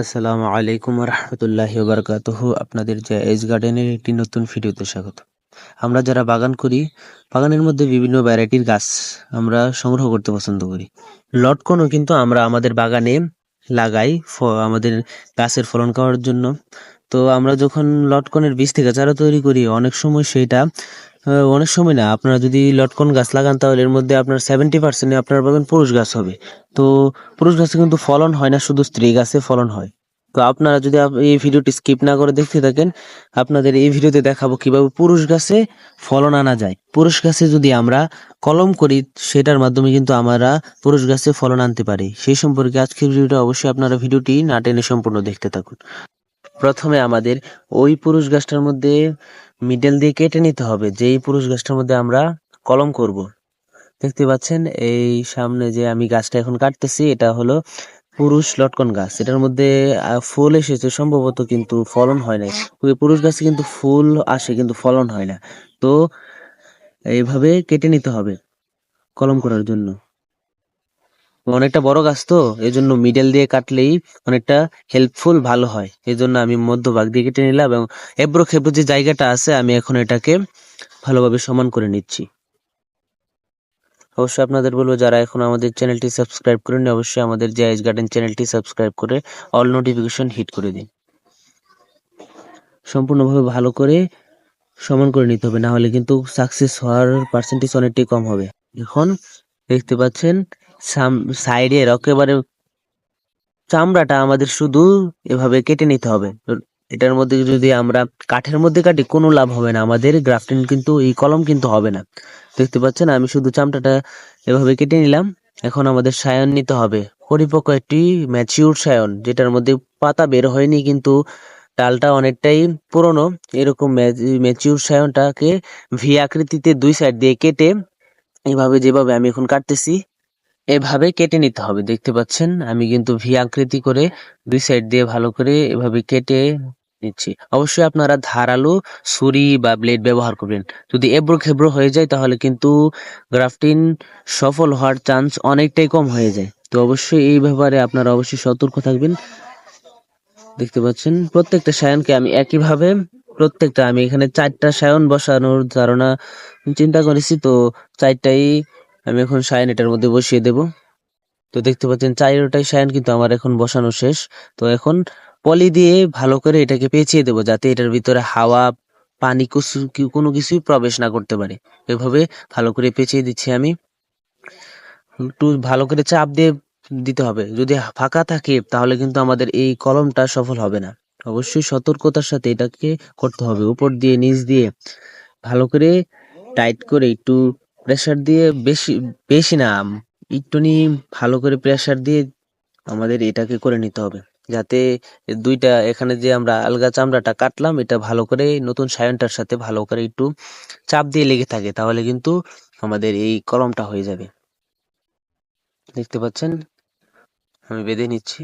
আসসালামু আলাইকুম রহমতুল্লাহ বারকাতুহ আপনাদের জায়েজ গার্ডেনের একটি নতুন ভিডিওতে স্বাগত। আমরা যারা বাগান করি, বাগানের মধ্যে বিভিন্ন ভ্যারাইটির গাছ আমরা সংগ্রহ করতে পছন্দ করি। লটকনও কিন্তু আমরা আমাদের বাগানে লাগাই আমাদের গাছের ফলন খাওয়ার জন্য। তো আমরা যখন লটকনের বীজ থেকে চারা তৈরি করি, অনেক সময় সেটা অনেক সময় না, আপনারা যদি লটকন গাছ লাগান তাহলে এর মধ্যে আপনার সেভেন্টি পার্সেন্ট আপনার বাগান পুরুষ গাছ হবে। তো পুরুষ গাছে কিন্তু ফলন হয় না, শুধু স্ত্রী গাছে ফলন হয়। তো আপনারা যদি এই ভিডিওটি স্কিপ না করে দেখতে থাকেন, আপনাদের এই ভিডিওতে দেখাবো কীভাবে পুরুষ গাছে ফলন আনা যায়। পুরুষ গাছে যদি আমরা কলম করি, সেটার মাধ্যমে কিন্তু আমরা পুরুষ গাছে ফলন আনতে পারি। সেই সম্পর্কে আজকের ভিডিওটা অবশ্যই আপনারা ভিডিওটি না টেনে সম্পূর্ণ দেখতে থাকুন। প্রথমে আমাদের ওই পুরুষ গাছটার মধ্যে মিডল দিয়ে কেটে নিতে হবে, যেই পুরুষ গাছটার মধ্যে আমরা কলম করব। দেখতে পাচ্ছেন, এই সামনে যে আমি গাছটা এখন কাটতেছি, এটা হলো পুরুষ লটকন গাছ। এটার মধ্যে ফুল এসেছে, সম্ভবত কিন্তু ফলন হয় নাই। পুরুষ গাছে কিন্তু ফুল আসে, কিন্তু ফলন হয় না। তো, এইভাবে কেটে নিতে হবে কলম করার জন্য। অনেকটা বড় গাছ তো এই জন্য মিডল দিয়ে কাটলেই অনেকটা হেল্পফুল ভালো হয়। এই জন্য আমি মধ্যভাগ দিয়ে কেটে নিলাম এবং এবড়ো খেবড়ো যে জায়গাটা আছে, আমি এখন এটাকে ভালোভাবে সমান করে নিচ্ছি। অবশ্যই আপনাদের বলব, যারা এখন আমাদের চ্যানেলটি সাবস্ক্রাইব করেননি, অবশ্যই আমাদের জায়েজ গার্ডেন চ্যানেলটি সাবস্ক্রাইব করে অল নোটিফিকেশন হিট করে দিন। সম্পূর্ণভাবে ভালো করে সমান করে নিতে হবে, না হলে কিন্তু সাকসেস হওয়ার পার্সেন্টেজ অনেকটাই কম হবে। এখন দেখতে পাচ্ছেন সাইডে একেবারে চামড়াটা আমাদের শুধু এভাবে কেটে নিতে হবে। এটার মধ্যে যদি আমরা কাঠের মধ্যে কাটি, কোনো লাভ হবে না। আমাদের গ্রাফটিন কিন্তু, এই কলম কিন্তু হবে না। দেখতে পাচ্ছেন, আমি শুধু চামড়াটা এভাবে কেটে নিলাম। এখন আমাদের সায়ন নিতে হবে। পরিপক্ক একটি ম্যাচিউর সায়ন, যেটার মধ্যে পাতা বের হয়নি, কিন্তু ডালটা অনেকটাই পুরনো। এরকম ম্যাচিউর সায়নটাকে ভি আকৃতিতে দুই সাইড দিয়ে কেটে, এভাবে যেভাবে আমি এখন কাটতেছি এভাবে কেটে নিতে হবে। দেখতে পাচ্ছেন, আমি কিন্তু ভি আকৃতি করে দুই সাইড দিয়ে ভালো করে এভাবে কেটে নিচ্ছি। অবশ্যই আপনারা ধারালো ছুরি বা ব্লেড ব্যবহার করবেন। যদি এবড়ো খেবড়ো হয়ে যায়, তাহলে কিন্তু গ্রাফটিন সফল হওয়ার চান্স অনেকটাই কম হয়ে যায়। তো অবশ্যই এই ব্যাপারে আপনারা অবশ্যই সতর্ক থাকবেন। দেখতে পাচ্ছেন, প্রত্যেকটা সায়নকে আমি একইভাবে, প্রত্যেকটা আমি এখানে চারটা সায়ন বসানোর ধারণা চিন্তা করেছি। তো চারটাই আমি এখন সায়ন এটার মধ্যে বসিয়ে দেব। তো দেখতে পাচ্ছেন চারটাই সায়ন কিন্তু আমার এখন বসানো শেষ। তো এখন পলি দিয়ে ভালো করে এটাকে পেঁচিয়ে দেবো যাতে এটার ভিতরে হাওয়া, পানি কোনো কিছুই প্রবেশ না করতে পারে। এভাবে ভালো করে পেঁচিয়ে দিচ্ছি আমি। একটু ভালো করে চাপ দিয়ে দিতে হবে। যদি ফাঁকা থাকে তাহলে কিন্তু আমাদের এই কলমটা সফল হবে না। অবশ্যই সতর্কতার সাথে এটাকে করতে হবে। উপর দিয়ে, নিচ দিয়ে ভালো করে টাইট করে একটু প্রেসার দিয়ে বেশি বেশি না, একটুনি ভালো করে প্রেসার দিয়ে আমাদের এটাকে করে নিতে হবে। যাতে দুইটা, এখানে যে আমরা আলগা চামড়াটা কাটলাম, এটা ভালো করে নতুন সায়নটার সাথে ভালো করে একটু চাপ দিয়ে লেগে থাকে, তাহলে কিন্তু আমাদের এই কলমটা হয়ে যাবে। দেখতে পাচ্ছেন? আমি বেঁধে নিচ্ছি।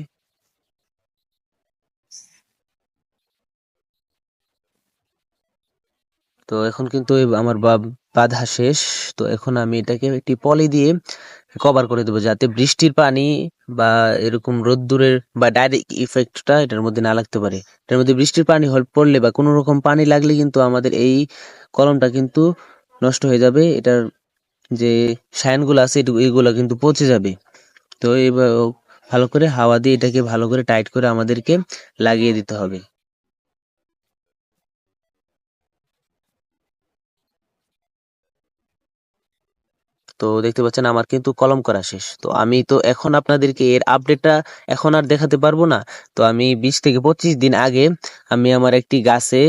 তো এখন কিন্তু আমার বা- বাঁধা শেষ। তো এখন আমি এটাকে একটি পলি দিয়ে কভার করে দেবো যাতে বৃষ্টির পানি বা এরকম রোদ্দুরের বা ডাইরেক্ট ইফেক্টটা এটার মধ্যে না লাগতে পারে। এটার মধ্যে বৃষ্টির পানি পড়লে বা কোনো রকম পানি লাগলে কিন্তু আমাদের এই কলমটা কিন্তু নষ্ট হয়ে যাবে। এটার যে সায়ানগুলো আছে এগুলো কিন্তু পচে যাবে। তো এবার ভালো করে হাওয়া দিয়ে এটাকে ভালো করে টাইট করে আমাদেরকে লাগিয়ে দিতে হবে। তো দেখতে পাচ্ছেন আমার কিন্তু কলম করা শেষ। তো আমি তো এখন আপনাদেরকে এর আপডেটটা এখন আর দেখাতে পারব না। তো আমি বিশ থেকে পঁচিশ দিন আগে আমি আমার একটি গাছে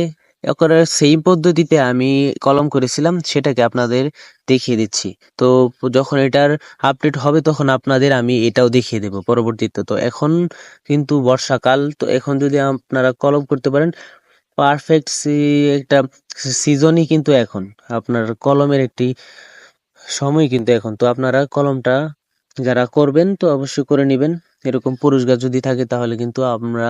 একেবারে সেম পদ্ধতিতে আমি কলম করেছিলাম, সেটাকে আপনাদের দেখিয়ে দিচ্ছি। তো যখন এটার আপডেট হবে তখন আপনাদের আমি এটাও দেখিয়ে দেবো পরবর্তীতে। তো এখন কিন্তু বর্ষাকাল, তো এখন যদি আপনারা কলম করতে পারেন পারফেক্ট একটা সিজনই কিন্তু এখন। আপনার কলমের একটি সময় কিন্তু এখন। তো আপনারা কলমটা যারা করবেন, তো অবশ্যই করে নেবেন। এরকম পুরুষ গাছ যদি থাকে, তাহলে কিন্তু আমরা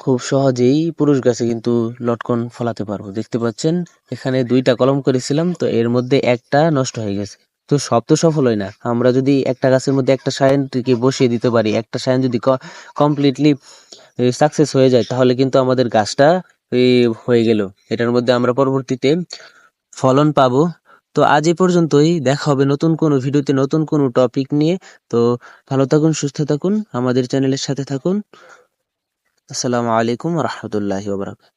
খুব সহজেই পুরুষ গাছে কিন্তু লটকন ফলাতে পারব। দেখতে পাচ্ছেন, এখানে দুইটা কলম করেছিলাম, তো এর মধ্যে একটা নষ্ট হয়ে গেছে। তো সব তো সফল হয় না। আমরা যদি একটা গাছের মধ্যে একটা সায়নটিকে বসিয়ে দিতে পারি, একটা সায়ন যদি কমপ্লিটলি সাকসেস হয়ে যায়, তাহলে কিন্তু আমাদের গাছটা হয়ে গেল। এটার মধ্যে আমরা পরবর্তীতে ফলন পাবো। তো আজ এ পর্যন্তই। দেখা হবে নতুন কোনো ভিডিওতে নতুন কোনো টপিক নিয়ে। তো ভালো থাকুন, সুস্থ থাকুন, আমাদের চ্যানেলের সাথে থাকুন। আসসালামু আলাইকুম রহমতুল্লাহ ওবরাকাত